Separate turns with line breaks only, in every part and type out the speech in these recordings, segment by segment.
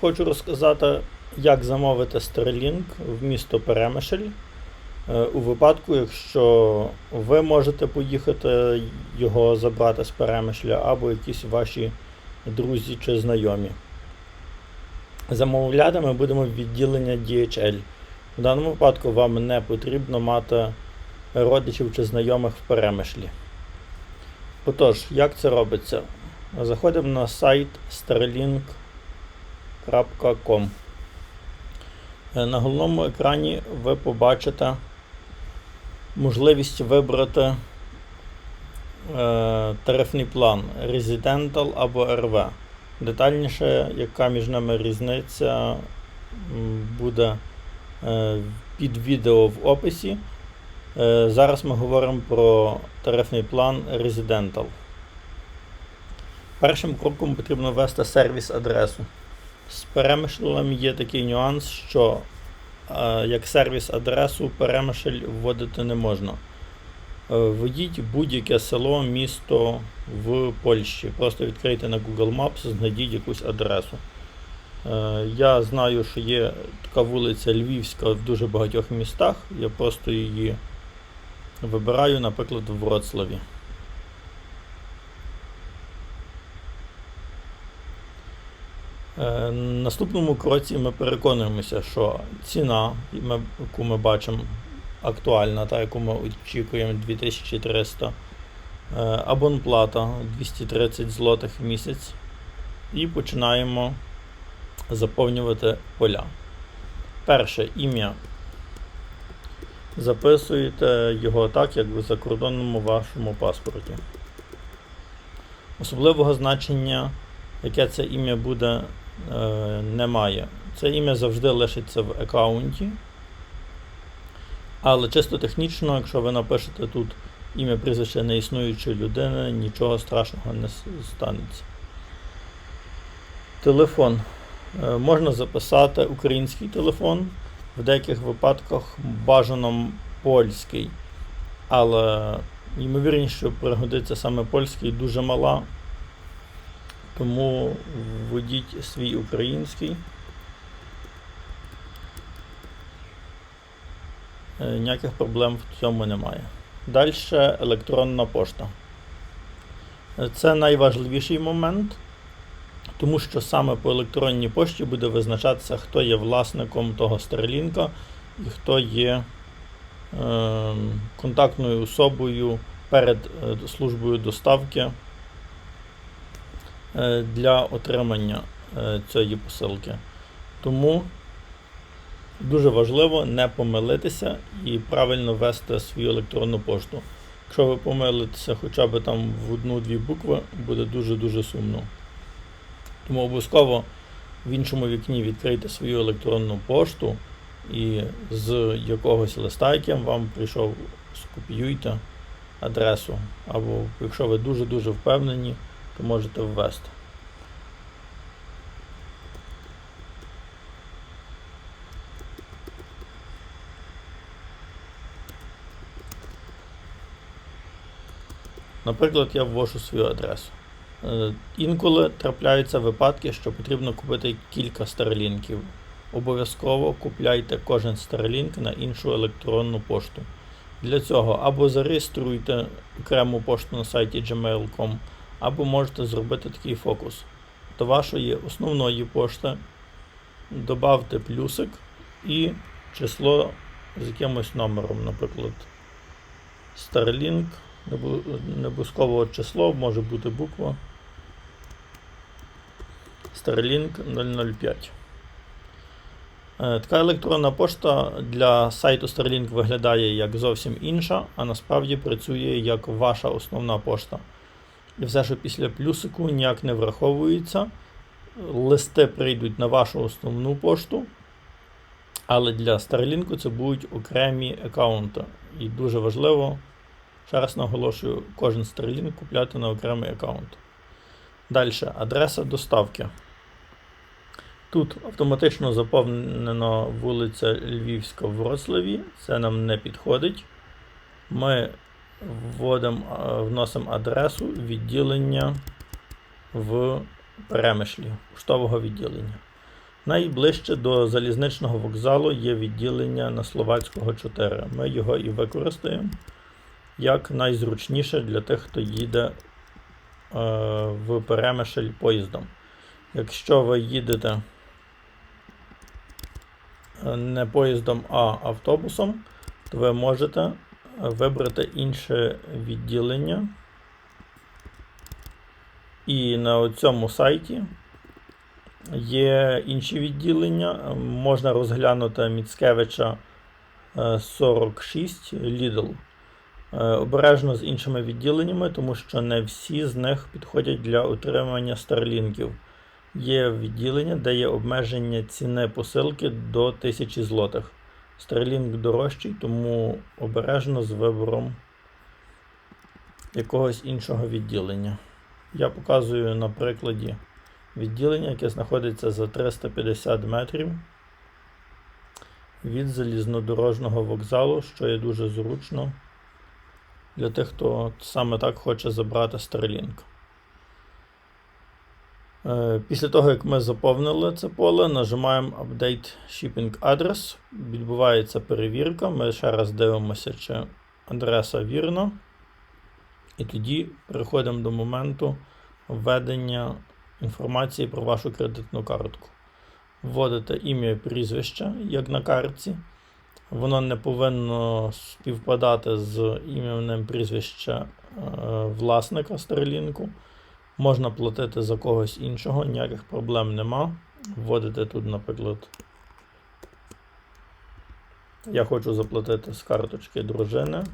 Хочу розказати, як замовити Starlink в місто Перемишль. Е, У випадку, якщо ви можете поїхати його забрати з Перемишля, або якісь ваші друзі чи знайомі. Замовляти ми будемо в відділення DHL. В даному випадку вам не потрібно мати родичів чи знайомих в Перемишлі. Отож, як це робиться? Заходимо на сайт starlink.com. Е, На головному екрані ви побачите можливість вибрати е, тарифний план Residential або RV. Детальніше, яка між ними різниця, буде е, під відео в описі. Зараз ми говоримо про тарифний план Residential. Першим кроком потрібно ввести сервіс-адресу. З перемишлем є такий нюанс, що е, як сервіс-адресу перемишль вводити не можна. Е, Введіть будь-яке село, місто в Польщі. Просто відкрийте на Google Maps, знайдіть якусь адресу. Е, Я знаю, що є така вулиця Львівська в дуже багатьох містах. Я просто її вибираю, наприклад, в Вроцлаві. Е, наступному кроці ми переконуємося, що ціна, яку ми бачимо, актуальна, та яку ми очікуємо 2300, е, абонплата 230 злотих в місяць. І починаємо заповнювати поля. Перше ім'я. Записуєте його так, як в закордонному вашому паспорті. Особливого значення, яке це ім'я буде, немає. Це ім'я завжди лишиться в аккаунті. Але чисто технічно, якщо ви напишете тут ім'я прізвище неіснуючої людини, нічого страшного не станеться. Телефон. Е, Можна записати український телефон, в деяких випадках бажано польський. Але ймовірність, що пригодиться саме польський, дуже мала. Тому введіть свій український. Е, Ніяких проблем в цьому немає. Далі електронна пошта. Е, Це найважливіший момент, тому що саме по електронній пошті буде визначатися, хто є власником того Старлінка і хто є е, контактною особою перед е, службою доставки для отримання е, цієї посилки. Тому дуже важливо не помилитися і правильно ввести свою електронну пошту. Якщо ви помилитеся хоча б там в одну-дві букви, буде дуже-дуже сумно. Тому обов'язково в іншому вікні відкрийте свою електронну пошту і з якогось листа, яким вам прийшов, скопіюйте адресу. Або якщо ви дуже-дуже впевнені, то можете ввести. Наприклад, я ввожу свою адресу. Е, Інколи трапляються випадки, що потрібно купити кілька старлінків. Обов'язково купляйте кожен старлінк на іншу електронну пошту. Для цього або зареєструйте окрему пошту на сайті gmail.com, або можете зробити такий фокус. До вашої основної пошти додавте плюсик і число з якимось номером, наприклад, Starlink, не число, може бути буква. Starlink 005. Е, Така електронна пошта для сайту Starlink виглядає як зовсім інша, а насправді працює як ваша основна пошта. І все, що після плюсику ніяк не враховується. Листи прийдуть на вашу основну пошту, але для Starlink це будуть окремі аккаунти. І дуже важливо, ще раз наголошую, кожен Starlink купляти на окремий аккаунт. Далі, адреса доставки. Тут автоматично заповнена вулиця Львівська в Вроцлаві. Це нам не підходить. Ми вводимо, вносимо адресу відділення в Перемишлі, поштового відділення. Найближче до залізничного вокзалу є відділення на Словацького 4. Ми його і використаємо як найзручніше для тих, хто їде е, в Перемишль поїздом. Якщо ви їдете е, не поїздом, а автобусом, то ви можете вибрати інше відділення. І на цьому сайті є інші відділення. Можна розглянути Міцкевича е, 46 Lidl. Е, Обережно з іншими відділеннями, тому що не всі з них підходять для отримання старлінків. Є відділення, де є обмеження ціни посилки до 1000 злотих. Starlink дорожчий, тому обережно з вибором якогось іншого відділення. Я показую на прикладі відділення, яке знаходиться за 350 метрів від залізнодорожного вокзалу, що є дуже зручно для тих, хто саме так хоче забрати Starlink. Е, Після того, як ми заповнили це поле, нажимаємо Update Shipping Address. Відбувається перевірка. Ми ще раз дивимося, чи адреса вірна. І тоді переходимо до моменту введення інформації про вашу кредитну картку. Вводите ім'я і прізвище, як на картці. Воно не повинно співпадати з іменем прізвища е, власника Starlink. Можна платити за когось іншого, ніяких проблем нема. Вводите тут, наприклад, я хочу заплатити з карточки дружини.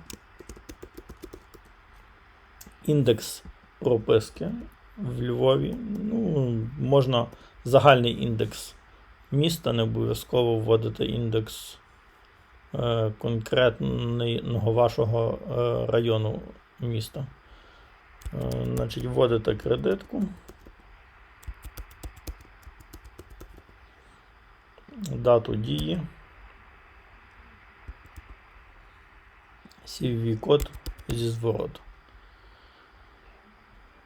Індекс прописки в Львові. Ну, можна загальний індекс міста, не обов'язково вводити індекс е, конкретного вашого е, району міста. Е, Значить, вводите кредитку. Дату дії. CVV-код зі звороту.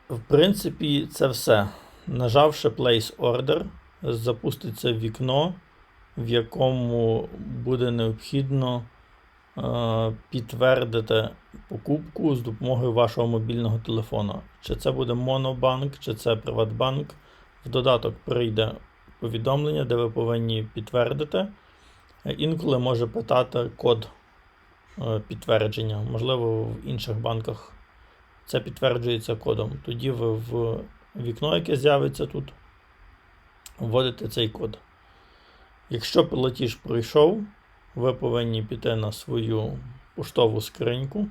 В принципі, це все. Нажавши Place Order, запуститься вікно, в якому буде необхідно е, підтвердити покупку з допомогою вашого мобільного телефона. Чи це буде Монобанк, чи це Приватбанк. В додаток прийде повідомлення, де ви повинні підтвердити. Е, Інколи може питати код е, підтвердження. Можливо, в інших банках це підтверджується кодом. Тоді ви в вікно, яке з'явиться тут, вводите цей код. Якщо платіж пройшов, ви повинні піти на свою поштову скриньку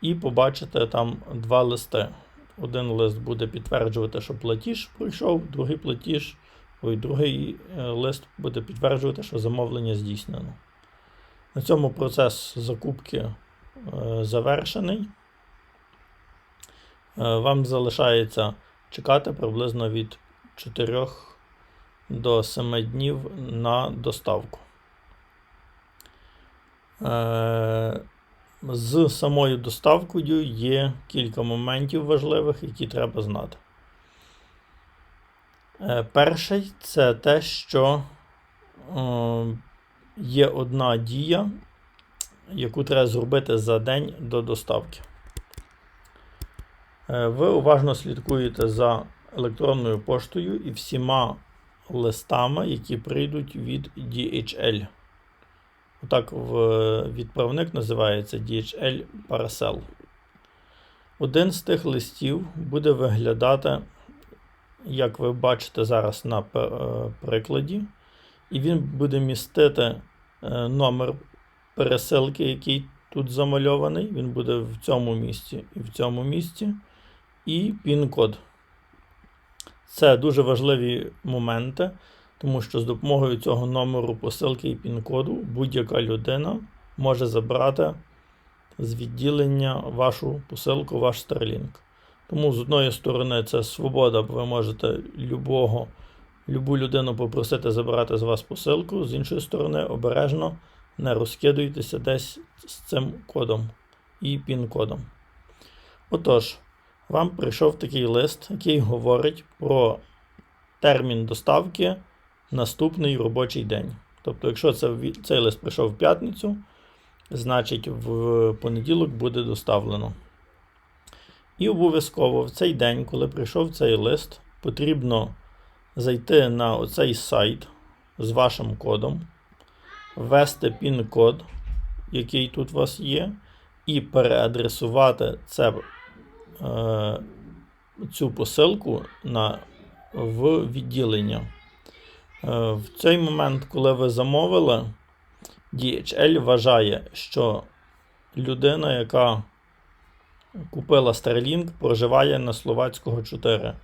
і побачите там два листи. Один лист буде підтверджувати, що платіж пройшов, другий платіж, ой, другий е, лист буде підтверджувати, що замовлення здійснено. На цьому процес закупки е, завершений. Е, Вам залишається чекати приблизно від 4 до 7 днів на доставку. Е, З самою доставкою є кілька моментів важливих, які треба знати. Е, Перший це те, що е, є одна дія, яку треба зробити за день до доставки. Ви уважно слідкуєте за електронною поштою і всіма листами, які прийдуть від DHL. Отак в відправник називається DHL Parcel. Один з тих листів буде виглядати, як ви бачите зараз на е, прикладі, і він буде містити е, номер пересилки, який тут замальований. Він буде в цьому місці і в цьому місці, і пін-код. Це дуже важливі моменти, тому що з допомогою цього номеру посилки і пін-коду будь-яка людина може забрати з відділення вашу посилку, ваш Starlink. Тому з одної сторони це свобода, бо ви можете любого, любу людину попросити забрати з вас посилку, з іншої сторони, обережно не розкидуйтеся десь з цим кодом і пін-кодом. Отож, вам прийшов такий лист, який говорить про термін доставки наступний робочий день. Тобто, якщо це, цей лист прийшов в п'ятницю, значить в понеділок буде доставлено. І обов'язково в цей день, коли прийшов цей лист, потрібно зайти на оцей сайт з вашим кодом, ввести пін-код, який тут у вас є, і переадресувати це, е, цю посилку на, в відділення. Е, в цей момент, коли ви замовили, DHL вважає, що людина, яка купила Starlink, проживає на Словацького 4.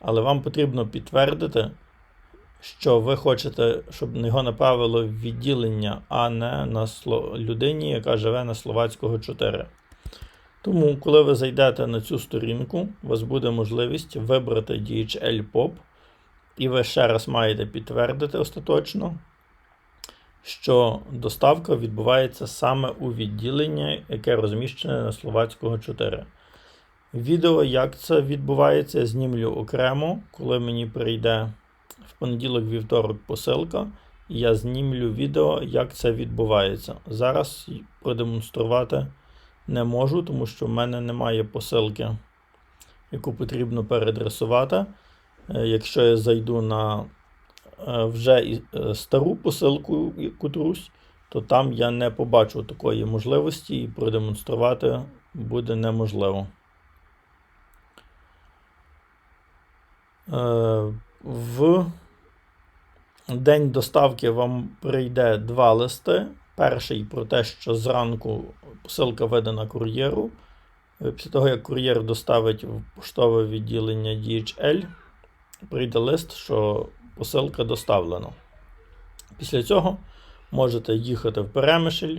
Але вам потрібно підтвердити, що ви хочете, щоб його направили в відділення, а не на людині, яка живе на Словацького 4. Тому, коли ви зайдете на цю сторінку, у вас буде можливість вибрати DHL POP, і ви ще раз маєте підтвердити остаточно, що доставка відбувається саме у відділенні, яке розміщене на Словацького 4. Відео, як це відбувається, я знімлю окремо, коли мені прийде в понеділок-вівторок посилка, я знімлю відео, як це відбувається. Зараз продемонструвати не можу, тому що в мене немає посилки, яку потрібно переадресувати. Е, Якщо я зайду на е, вже е, стару посилку котрусь, то там я не побачу такої можливості і продемонструвати буде неможливо. В день доставки вам прийде два листи. Перший про те, що зранку посилка видана кур'єру. Після того, як кур'єр доставить в поштове відділення DHL, прийде лист, що посилка доставлена. Після цього можете їхати в Перемишль,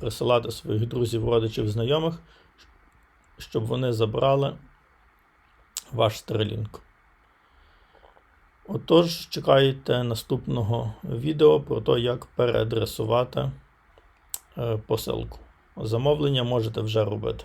присилати своїх друзів, родичів, знайомих, щоб вони забрали ваш Starlink. Отож, чекайте наступного відео про те, як переадресувати е, посилку. Замовлення можете вже робити.